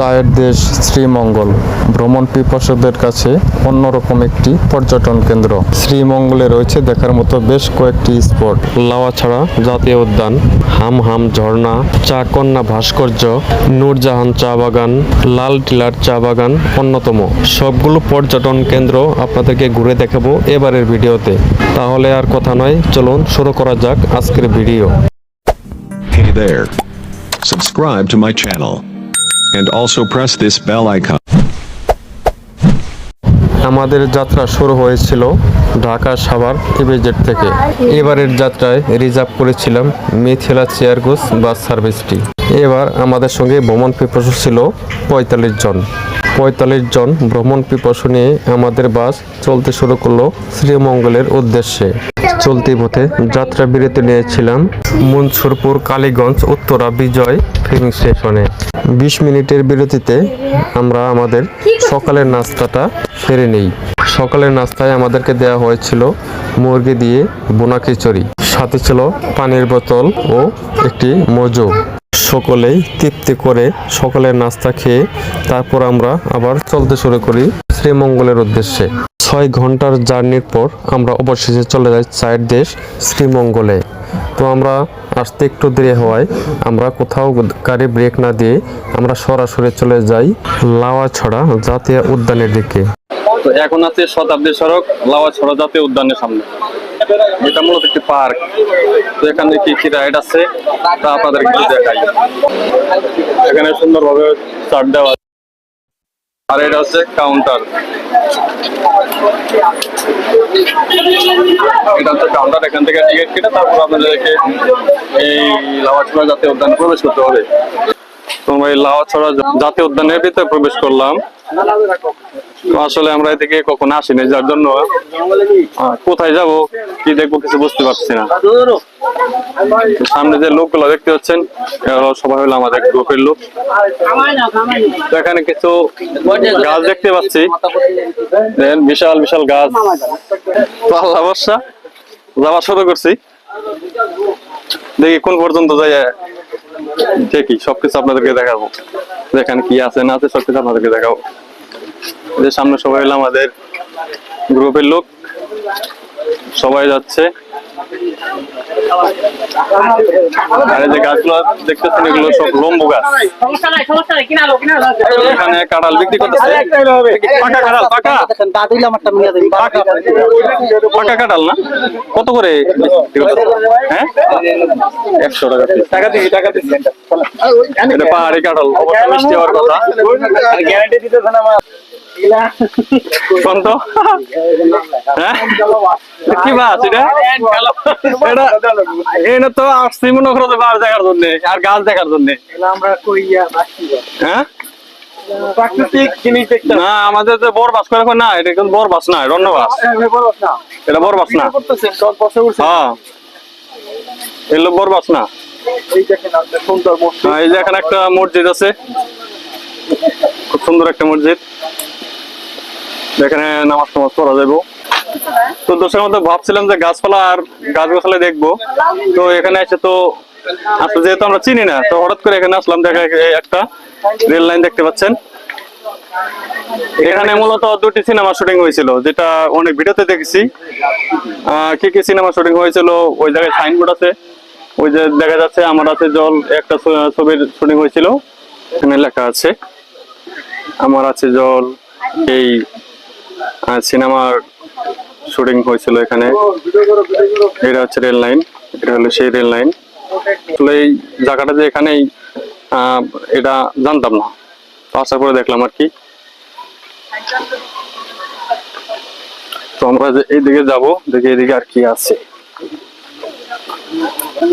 চায়ের দেশ শ্রীমঙ্গল। ভ্রমণ পিপাসুদের কাছে অন্যরকম একটি পর্যটন কেন্দ্র। শ্রীমঙ্গলে রয়েছে দেখার মতো বেশ কয়েকটি স্পট। লাওয়াছড়া জাতীয় উদ্যান, হাম হাম ঝর্ণা চা কন্যা ভাস্কর্য, নূরজাহান চা বাগান, লাল টিলার চা বাগান অন্যতম। সবগুলো পর্যটন কেন্দ্র আপনাদেরকে ঘুরে দেখাবো এবারের ভিডিওতে। তাহলে আর কথা নয়, চলুন শুরু করা যাক আজকের video. Hey there. Subscribe to my channel. And also press this bell icon. আমাদের যাত্রা শুরু হয়েছিল ঢাকা সাভার ইবেজেট থেকে। এবারের যাত্রায় রিজার্ভ করেছিলাম মিথিলা চেয়ারগোস বাস সার্ভিসটি। এবার আমাদের সঙ্গে ভ্রমণ পিপাসু ছিল পঁয়তাল্লিশ জন। পঁয়তাল্লিশ জন ভ্রমণ পিপাসু নিয়ে আমাদের বাস চলতে শুরু করল শ্রীমঙ্গলের উদ্দেশ্যে। চলতি পথে যাত্রা বিরতি নিয়েছিলাম মনসুরপুর, কালীগঞ্জ, উত্তরা, বিজয় ফিলিং স্টেশনে। বিশ মিনিটের বিরতিতে আমরা আমাদের সকালের নাস্তাটা সেরে নেই। সকালের নাস্তায় আমাদেরকে দেওয়া হয়েছিল মুরগি দিয়ে বোনা খিচুড়ি। সাথে ছিল পানির বোতল ও একটি মজু। সকলেই তৃপ্তি করে সকালের নাস্তা খেয়ে তারপর আমরা আবার চলতে শুরু করি শ্রীমঙ্গলের উদ্দেশ্যে। ছয় ঘণ্টার জার্নির পর আমরা অবশেষে চলে যাই চায়ের দেশ শ্রীমঙ্গলে। তো আমরা আসতে একটু দেরি হওয়ায় আমরা কোথাও গাড়ি ব্রেক না দিয়ে আমরা সরাসরি চলে যাই লাওয়াছড়া জাতীয় উদ্যানের দিকে। তো এখন আছে শতাব্দী সড়ক, লাওয়াছড়া জাতীয় উদ্যানের সামনে। এটা মূলত একটি পার্ক। তো এখানে কি কি রাইড আছে তা আপনাদের কিছু দেখাই। এখানে সুন্দরভাবে চার্ট দেওয়া। আর এটা হচ্ছে কাউন্টার এটা হচ্ছে কাউন্টার এখান থেকে টিকিট কেটে তারপর আপনাদেরকে এই লাওয়াছড়া জাতীয় উদ্যানে প্রবেশ করতে হবে। তোমরা এই লাওয়াছড়া জাতীয় উদ্যানের ভিতরে প্রবেশ করলাম। আসলে আমরা এদিকে কখনো আসিনি, যার জন্য কোথায় যাব, কি দেখব কিছু বুঝতে পারছি না। সামনে যে লোকগুলো দেখতে পাচ্ছেন সবাই হলো আমাদের গ্রুপের লোক। এখানে কিছু গাছ দেখতে পাচ্ছি। বিশাল বিশাল গাছ। আল্লাহ বর্ষা। যাওয়া শুরু করছি। দেখি কোন পর্যন্ত যাই দেখি, সবকিছু আপনাদেরকে দেখাবো। যেখানে কি আছে, না আছে, সবকিছু আপনাদেরকে দেখাবো। যে সামনে সবাই হলো আমাদের গ্রুপের লোক। সবাই যাচ্ছে। আর এই যে গাছগুলো দেখতেছেন এগুলো সব লম্বু গাছ। সমস্যা নাই সমস্যা নাই কিনা লো কিনা লো এখানে কাঁঠাল বিক্রি করতেছে। পাকা কাঁঠাল পাকা। পাকা কাঁঠাল। না? কত করে হ্যাঁ? একশো টাকা টাকা দিবি টাকা দিবি। এটা পাহাড়ি কাঁঠাল অবশ্য মিষ্টি হওয়ার কথা। গ্যারান্টি দিতেছে না হ্যাঁ? কি মাছ এটা? এটা তো আসছি মনে করো বার দেখার জন্য আর গাছ দেখার জন্য। হ্যাঁ? না আমাদের যে বড় বাস করে না এটা কিন্তু বড় বাস না এটা বাস। এটা বড় বাস না। হ্যাঁ। এগুলো বড় বাস না। হ্যাঁ, এই যে এখানে একটা মসজিদ আছে। খুব সুন্দর একটা মসজিদ। এখানে নামাজ টামাজ পড়া যাব তো দোষের মধ্যে ভাবছিলাম যে গাছপালা আর গাছ গাছালা দেখব। তো এখানে এসে তো আসলে যেহেতু আমরা চিনি না, তো হঠাৎ করে এখানে আসলাম, দেখা একটা রেল লাইন দেখতে পাচ্ছেন। এখানে মূলত দুটি সিনেমা শুটিং হয়েছিল, যেটা অনেক ভিডিওতে দেখেছি। কি কি সিনেমা শুটিং হয়েছিল, ওই জায়গায় সাইনবোর্ড আছে। ওই যে দেখা যাচ্ছে, আমার আছে জল, একটা ছবির শুটিং হয়েছিল। এখানে লেখা আছে, আমার আছে জল, এই সিনেমার শুটিং হয়েছিল এখানে। এটা হচ্ছে রেল লাইন, এটা হলো সেই রেল লাইন। আসলে এই জায়গাটা যে এখানেই এটা জানতাম না। তো আশা করে দেখলাম আর কি। তো আমরা যে এইদিকে যাব, দেখি এদিকে আর কি আছে।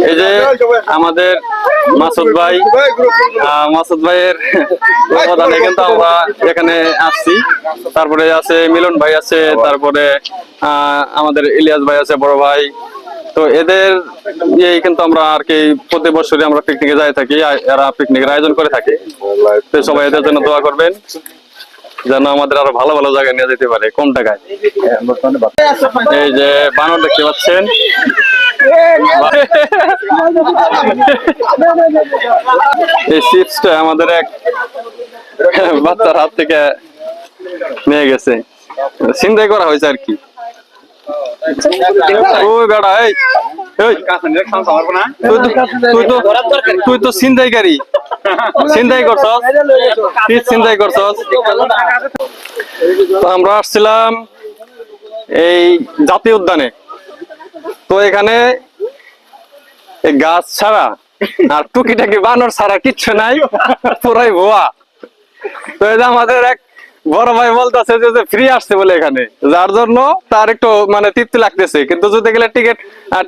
এই যে আমাদের মাসুদ ভাই মাসুদ ভাইয়ের অবদানে কিন্তু আমরা এখানে আসছি। তারপরে আছে মিলন ভাই আছে, তারপরে আমাদের ইলিয়াস ভাই আছে, বড় ভাই। তো এদের এই কিন্তু আমরা আর কি প্রতি বছরই আমরা পিকনিকে যাই থাকি এরা পিকনিকের আয়োজন করে থাকে। তো সবাই এদের জন্য দোয়া করবেন, যেন আমাদের আরও ভালো ভালো জায়গায় নিয়ে যেতে পারে, কোন টাকায়? এই যে বানর দেখতে পাচ্ছেন। এই চিপসটা আমাদের এক বাচ্চার হাত থেকে নিয়ে গেছে। চিন্তাই করা হয়েছে আর কি। বেড়া এই তুই তো, তুই তুই চিন্তাইকারী চিন্তাই করছস? কি চিন্তাই করছস? আমরা আসছিলাম এই জাতীয় উদ্যানে। তো এখানে গাছ ছাড়া আর টুকিটাকি বানর ছাড়া কিচ্ছু নাই পুরাই ভুয়া। তো এই যে আমাদের এক বড় ভাই বলতেছে যে ফ্রি আসছে বলে এখানে। যার জন্য তার একটু মানে তৃপ্তি লাগতেছে। কিন্তু যদি গেলে টিকিট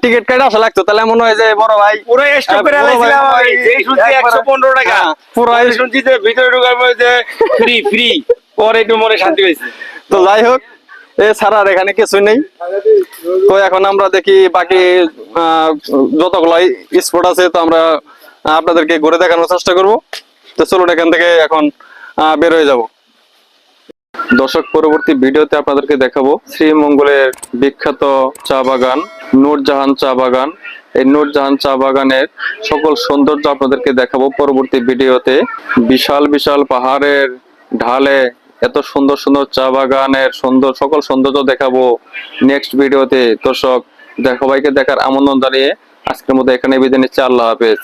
টিকিট কেটে আসা লাগতো তাহলে মনে হয় যে বড় ভাই পুরো স্টপ করে বড় ভাই- আলাইছিলাম আমি। যেই শুনছি একবারে- 115 টাকা। হ্যাঁ, পুরো পুরো শুনছি যে ভিতরে ঢোকার পরে যে ফ্রি ফ্রি পরে একটু মনে শান্তি পেয়েছে তো যাই হোক এছাড়া আর এখানে কিছুই নেই। তো এখন আমরা দেখি বাকি যতগুলো স্পট আছে, তো আমরা আপনাদেরকে ঘুরে দেখানোর চেষ্টা করব। তো চলুন এখান থেকে এখন বের হয়ে যাব। দর্শক, পরবর্তী ভিডিওতে আপনাদেরকে দেখাবো শ্রীমঙ্গলের বিখ্যাত চা বাগান, নূরজাহান চা বাগান। এই নূরজাহান চা বাগানের সকল সৌন্দর্য আপনাদেরকে দেখাবো পরবর্তী ভিডিওতে। বিশাল বিশাল পাহাড়ের ঢালে এত সুন্দর সুন্দর চা বাগানের সুন্দর সকল সৌন্দর্য দেখাবো নেক্সট ভিডিওতে দর্শক সবাইকে দেখার আমন্ত্রণ দাঁড়িয়ে আজকের মতো এখানে বিদায় নিচ্ছি। আল্লাহ হাফেজ।